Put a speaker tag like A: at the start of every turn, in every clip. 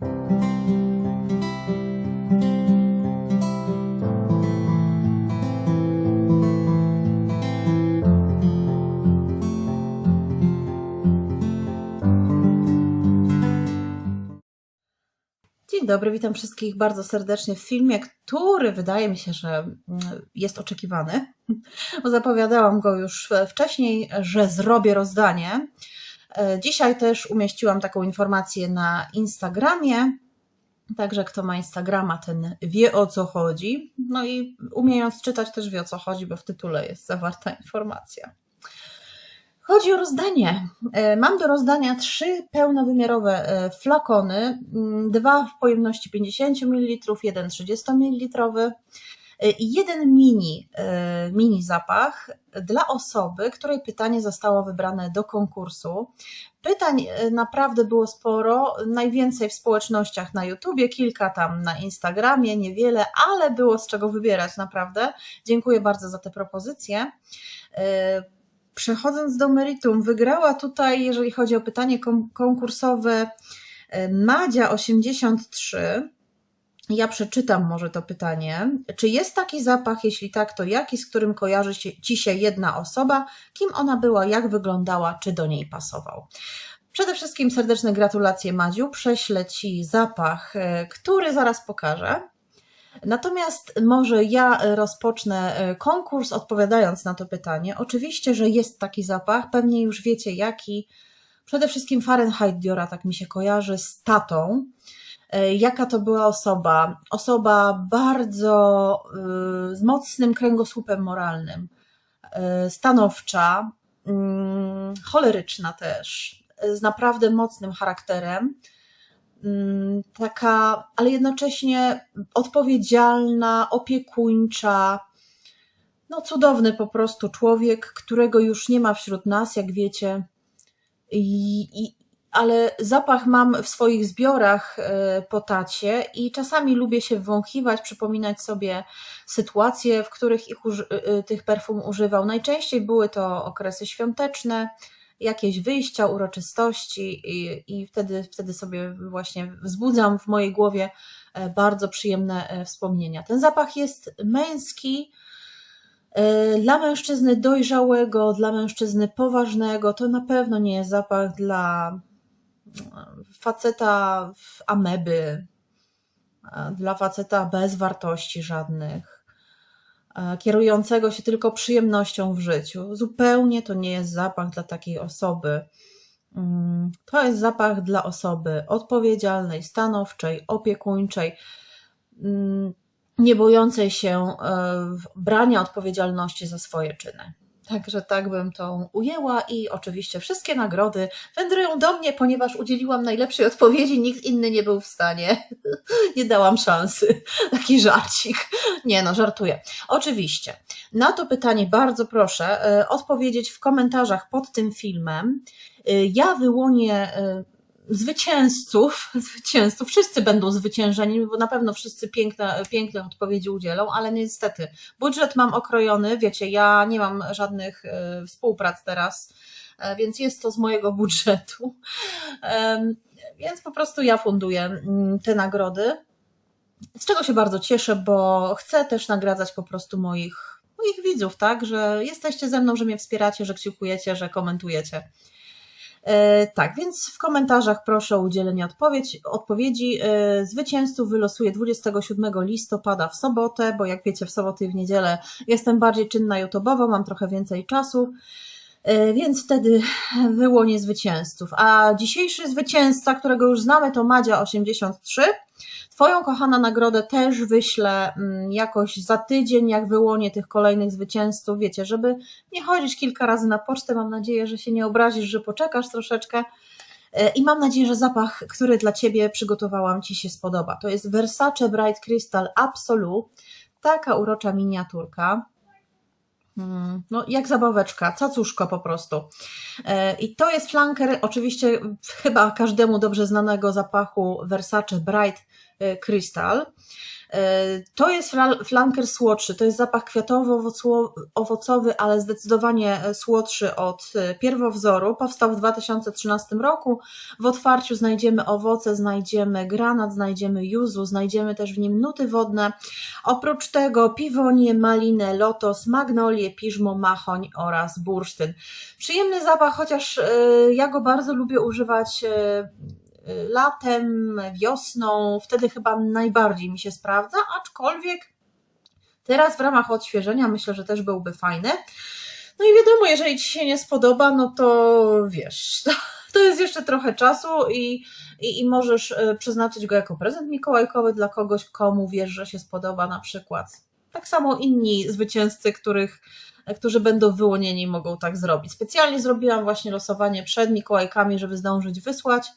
A: Dzień dobry, witam wszystkich bardzo serdecznie w filmie, który wydaje mi się, że mm, jest oczekiwany. Zapowiadałam go już wcześniej, że zrobię rozdanie. E, Dzisiaj też umieściłam taką informację na Instagramie. Także kto ma Instagrama, ten wie o co chodzi. No i umiejąc czytać, też wie o co chodzi, bo w tytule jest zawarta informacja. Chodzi o rozdanie. E, Mam do rozdania trzy pełnowymiarowe e, flakony, mm, dwa w pojemności 50 ml, jeden 30 ml jeden mini, e, mini zapach dla osoby, której pytanie zostało wybrane do konkursu. Pytań e, naprawdę było sporo, najwięcej w społecznościach na YouTubie, kilka tam na Instagramie, niewiele, ale było z czego wybierać naprawdę. Dziękuję bardzo za te propozycje. Przechodząc do meritum, wygrała tutaj, jeżeli chodzi o pytanie kon- konkursowe, e, Madzia83. Ja przeczytam może to pytanie. Czy jest taki zapach? Jeśli tak, to jaki, z którym kojarzy się, ci się jedna osoba? Kim ona była, jak wyglądała, czy do niej pasował? Przede wszystkim serdeczne gratulacje Madziu. Prześlę Ci zapach, e, który zaraz pokażę. Natomiast może ja rozpocznę e, konkurs odpowiadając na to pytanie. Oczywiście, że jest taki zapach, pewnie już wiecie jaki. Przede wszystkim Fahrenheit Diora tak mi się kojarzy z tatą. E, Jaka to była osoba? Osoba bardzo y, z mocnym kręgosłupem moralnym, y, stanowcza, mm, choleryczna też, z naprawdę mocnym charakterem mm, taka, ale jednocześnie odpowiedzialna, opiekuńcza. No, cudowny po prostu człowiek, którego już nie ma wśród nas, jak wiecie. I, i, ale zapach mam w swoich zbiorach e, po tacie i czasami lubię się wąchiwać, przypominać sobie sytuacje, w których ich, uży- e, tych perfum używał. Najczęściej były to okresy świąteczne, jakieś wyjścia, uroczystości i, i wtedy, wtedy sobie właśnie wzbudzam w mojej głowie e, bardzo przyjemne e, wspomnienia. Ten zapach jest męski, e, dla mężczyzny dojrzałego, dla mężczyzny poważnego. To na pewno nie jest zapach dla e, faceta ameby, e, dla faceta bez wartości żadnych e, kierującego się tylko przyjemnością w życiu. Zupełnie to nie jest zapach dla takiej osoby. Mm, To jest zapach dla osoby odpowiedzialnej, stanowczej, opiekuńczej, mm, nie bojącej się e, brania odpowiedzialności za swoje czyny. Także tak bym to ujęła i oczywiście wszystkie nagrody wędrują do mnie, ponieważ udzieliłam najlepszej odpowiedzi, nikt inny nie był w stanie. Nie dałam szansy. Taki żarcik. Nie no, żartuję. Oczywiście. Na to pytanie bardzo proszę e, odpowiedzieć w komentarzach pod tym filmem. E, Ja wyłonię e, zwycięzców, zwycięzców, wszyscy będą zwyciężeni, bo na pewno wszyscy piękne, piękne odpowiedzi udzielą, ale niestety budżet mam okrojony, wiecie, ja nie mam żadnych e, współprac teraz, e, więc jest to z mojego budżetu, Em, więc po prostu ja funduję mm, te nagrody, z czego się bardzo cieszę, bo chcę też nagradzać po prostu moich, moich widzów, tak, że jesteście ze mną, że mnie wspieracie, że kciukujecie, że komentujecie. E, Tak, więc w komentarzach proszę o udzielenie odpowiedź, odpowiedzi. E, Zwycięzców wylosuję 27 listopada w sobotę, bo jak wiecie, w soboty i w niedzielę jestem bardziej czynna YouTube'owo, mam trochę więcej czasu, więc wtedy wyłonię zwycięzców. A dzisiejszy zwycięzca, którego już znamy, to Madzia83. Twoją kochana nagrodę też wyślę mm, jakoś za tydzień, jak wyłonię tych kolejnych zwycięzców. Wiecie, żeby nie chodzić kilka razy na pocztę. Mam nadzieję, że się nie obrazisz, że poczekasz troszeczkę. E, I mam nadzieję, że zapach, który dla Ciebie przygotowałam, Ci się spodoba. To jest Versace Bright Crystal Absolu. Taka urocza miniaturka. Mm, no, jak zabaweczka, cacuszko po prostu. E, I to jest flanker, oczywiście chyba każdemu dobrze znanego zapachu Versace Bright e, Crystal. E, to jest flanker słodszy, to jest zapach kwiatowo-owocowy, ale zdecydowanie słodszy od pierwowzoru. Powstał w 2013 roku. W otwarciu znajdziemy owoce, znajdziemy granat, znajdziemy juzu, znajdziemy też w nim nuty wodne. Oprócz tego piwonię, malinę, lotos, magnolię, piżmo, machoń oraz bursztyn. Przyjemny zapach, chociaż ja go bardzo lubię używać latem, wiosną, wtedy chyba najbardziej mi się sprawdza, aczkolwiek teraz w ramach odświeżenia myślę, że też byłby fajny. No i wiadomo, jeżeli Ci się nie spodoba, no to wiesz, to jest jeszcze trochę czasu i, i, i możesz y, przeznaczyć go jako prezent mikołajkowy dla kogoś, komu wiesz, że się spodoba na przykład. Tak samo inni zwycięzcy, których, którzy będą wyłonieni, mogą tak zrobić. Specjalnie zrobiłam właśnie losowanie przed Mikołajkami, żeby zdążyć wysłać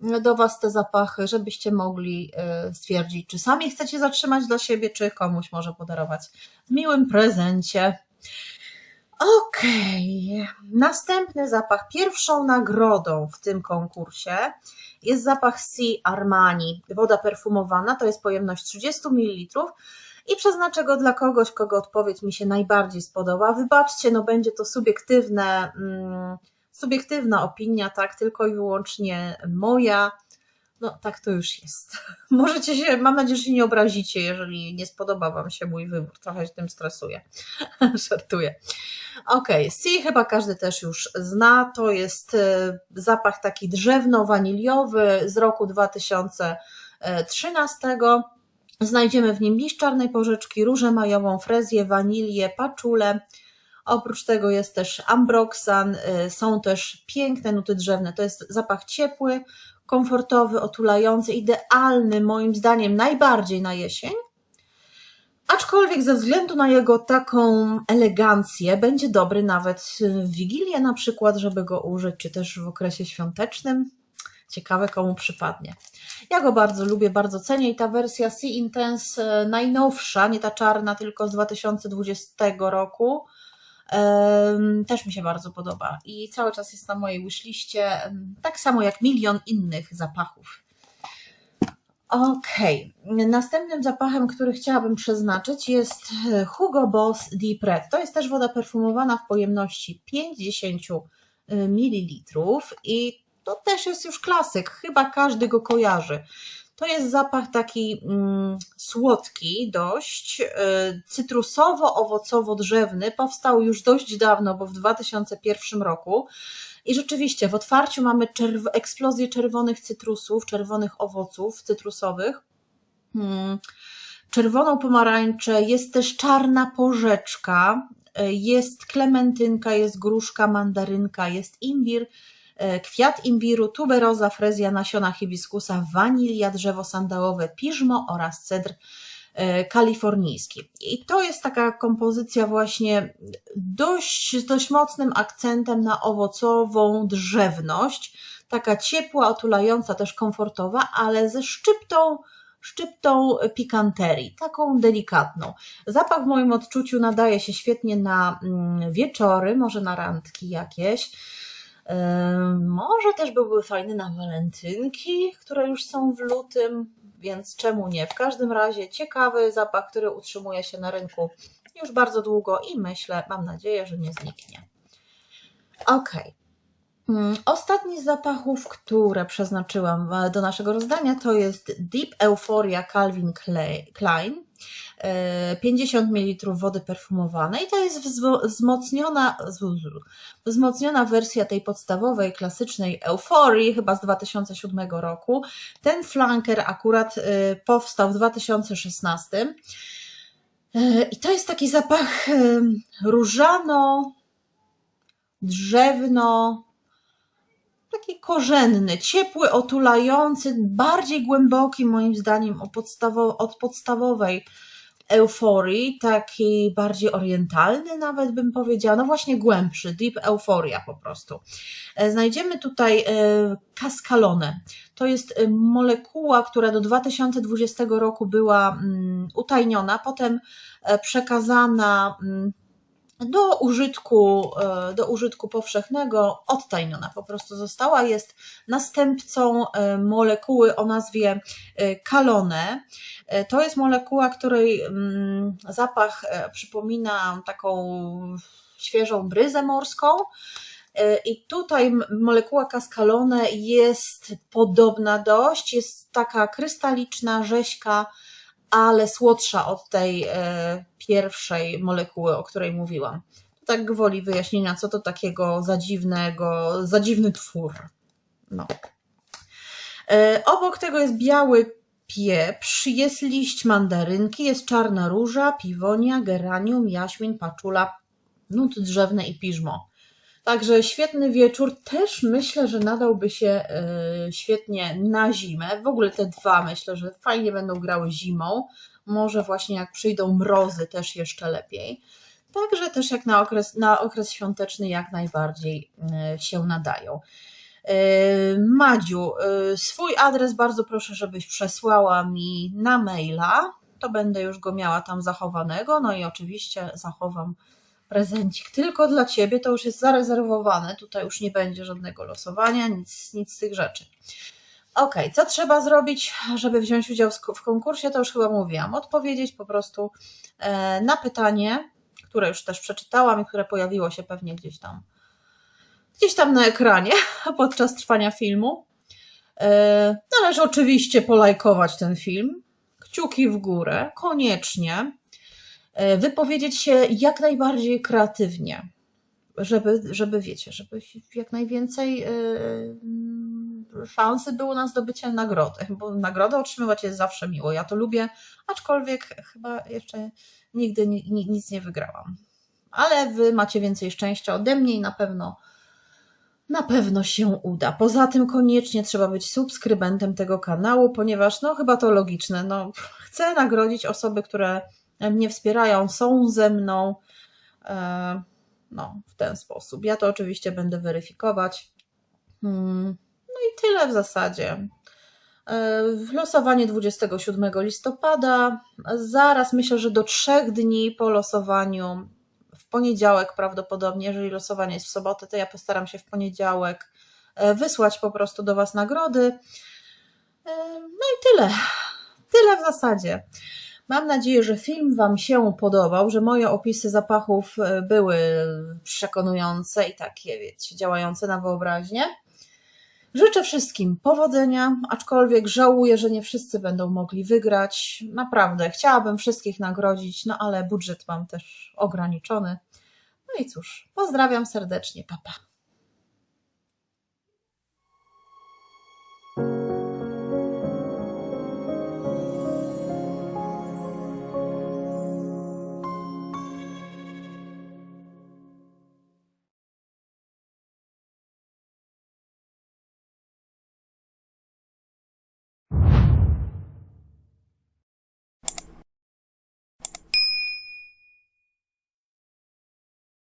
A: do Was te zapachy, żebyście mogli e, stwierdzić, czy sami chcecie zatrzymać dla siebie, czy komuś może podarować w miłym prezencie. Okej, okay. następny zapach. Pierwszą nagrodą w tym konkursie jest zapach Sea Armani. Woda perfumowana to jest pojemność 30 ml i przeznaczę go dla kogoś, kogo odpowiedź mi się najbardziej spodoba. Wybaczcie, no będzie to subiektywne. Mm, subiektywna opinia, tak, tylko i wyłącznie moja. No, tak to już jest. Możecie się, mam nadzieję, że się nie obrazicie, jeżeli nie spodoba Wam się mój wybór. Trochę się tym stresuję. Żartuję. Ok, Sea chyba każdy też już zna. To jest e, zapach taki drzewno-waniliowy z roku 2013. Znajdziemy w nim liść czarnej porzeczki, różę majową, frezję, wanilię, paczulę, Oprócz tego jest też ambroxan, y, są też piękne nuty drzewne. To jest zapach ciepły, komfortowy, otulający, idealny moim zdaniem najbardziej na jesień. Aczkolwiek ze względu na jego taką elegancję będzie dobry nawet w Wigilię na przykład, żeby go użyć, czy też w okresie świątecznym. Ciekawe komu przypadnie. Ja go bardzo lubię, bardzo cenię i ta wersja Sea Intense y, najnowsza, nie ta czarna, tylko z 2020 roku, też mi się bardzo podoba i cały czas jest na mojej wishliście, tak samo jak milion innych zapachów. Okej, okay. następnym zapachem, który chciałabym przeznaczyć jest e, Hugo Boss Deep Red. To jest też woda perfumowana w pojemności 50 e, ml i to też jest już klasyk, chyba każdy go kojarzy. To jest zapach taki mm, słodki, dość y, cytrusowo-owocowo-drzewny. Powstał już dość dawno, bo w 2001 roku. I rzeczywiście w otwarciu mamy czerw eksplozję czerwonych cytrusów, czerwonych owoców cytrusowych. Hmm. Czerwoną pomarańczę, jest też czarna porzeczka, y, jest klementynka, jest gruszka, mandarynka, jest imbir, kwiat imbiru, tuberoza, frezja, nasiona hibiskusa, wanilia, drzewo sandałowe, piżmo oraz cedr e, kalifornijski. I to jest taka kompozycja właśnie dość, dość mocnym akcentem na owocową drzewność, taka ciepła, otulająca, też komfortowa, ale ze szczyptą szczyptą pikanterii, taką delikatną. Zapach w moim odczuciu nadaje się świetnie na mm, wieczory, może na randki jakieś. Może też byłby fajny na walentynki, które już są w lutym, więc czemu nie? W każdym razie ciekawy zapach, który utrzymuje się na rynku już bardzo długo i myślę, mam nadzieję, że nie zniknie. Ok. Mm, ostatni z zapachów, które przeznaczyłam do naszego rozdania, to jest Deep Euphoria Calvin Klein. 50 ml wody perfumowanej. To jest wzmocniona, wzmocniona wersja tej podstawowej, klasycznej euforii, chyba z 2007 roku. Ten flanker akurat y, powstał w 2016. Y, I to jest taki zapach różano, drzewno, taki korzenny, ciepły, otulający, bardziej głęboki moim zdaniem od podstawowej euforii, taki bardziej orientalny nawet bym powiedziała, no właśnie głębszy, deep euforia po prostu. E, znajdziemy tutaj. E, to jest e, molekuła, która do 2020 roku była mm, utajniona, potem przekazana mm, do użytku, e, do użytku powszechnego odtajniona po prostu została. Jest następcą e, molekuły o nazwie e, kalone. To jest molekuła, której mm, zapach przypomina taką świeżą bryzę morską. I tutaj molekuła kaskalone jest podobna dość, jest taka krystaliczna, rzeźka, ale słodsza od tej e, pierwszej molekuły, o której mówiłam. Tak gwoli wyjaśnienia, co to takiego zadziwnego, zadziwny twór. No. E, obok tego jest biały pieprz, jest liść mandarynki, jest czarna róża, piwonia, geranium, jaśmin, paczula, nut drzewny i piżmo. Także świetny wieczór. Też myślę, że nadałby się e, świetnie na zimę. W ogóle te dwa myślę, że fajnie będą grały zimą. Może właśnie jak przyjdą mrozy, też jeszcze lepiej. Także też jak na okres, na okres świąteczny, jak najbardziej e, się nadają. E, Madziu, swój adres bardzo proszę, żebyś przesłała mi na maila. To będę już go miała tam zachowanego. No i oczywiście zachowam prezencik tylko dla ciebie. To już jest zarezerwowane. Tutaj już nie będzie żadnego losowania, nic, nic z tych rzeczy. Ok, co trzeba zrobić, żeby wziąć udział w konkursie? To już chyba mówiłam. Odpowiedzieć po prostu e, na pytanie, które już też przeczytałam i które pojawiło się pewnie gdzieś tam, gdzieś tam na ekranie podczas trwania filmu. E, Należy oczywiście polajkować ten film. Kciuki w górę, koniecznie. E, Wypowiedzieć się jak najbardziej kreatywnie, żeby, żeby wiecie, żeby jak najwięcej e, mm, szansy było na zdobycie nagrody, bo nagrodę otrzymywać jest zawsze miło. Ja to lubię, aczkolwiek chyba jeszcze nigdy ni- ni- nic nie wygrałam. Ale wy macie więcej szczęścia ode mnie i na pewno na pewno się uda. Poza tym koniecznie trzeba być subskrybentem tego kanału, ponieważ no chyba to logiczne, no chcę nagrodzić osoby, które mnie wspierają, są ze mną. E, No, w ten sposób. Ja to oczywiście będę weryfikować. Hmm, No i tyle w zasadzie. E, Losowanie 27 listopada. Zaraz myślę, że do trzech dni po losowaniu, w poniedziałek prawdopodobnie, jeżeli losowanie jest w sobotę, to ja postaram się w poniedziałek e, wysłać po prostu do Was nagrody. E, No i tyle. Tyle w zasadzie. Mam nadzieję, że film Wam się podobał, że moje opisy zapachów e, były przekonujące i takie, wiecie, działające na wyobraźnię. Życzę wszystkim powodzenia, aczkolwiek żałuję, że nie wszyscy będą mogli wygrać. Naprawdę, chciałabym wszystkich nagrodzić, no ale budżet mam też ograniczony. No i cóż, pozdrawiam serdecznie, papa.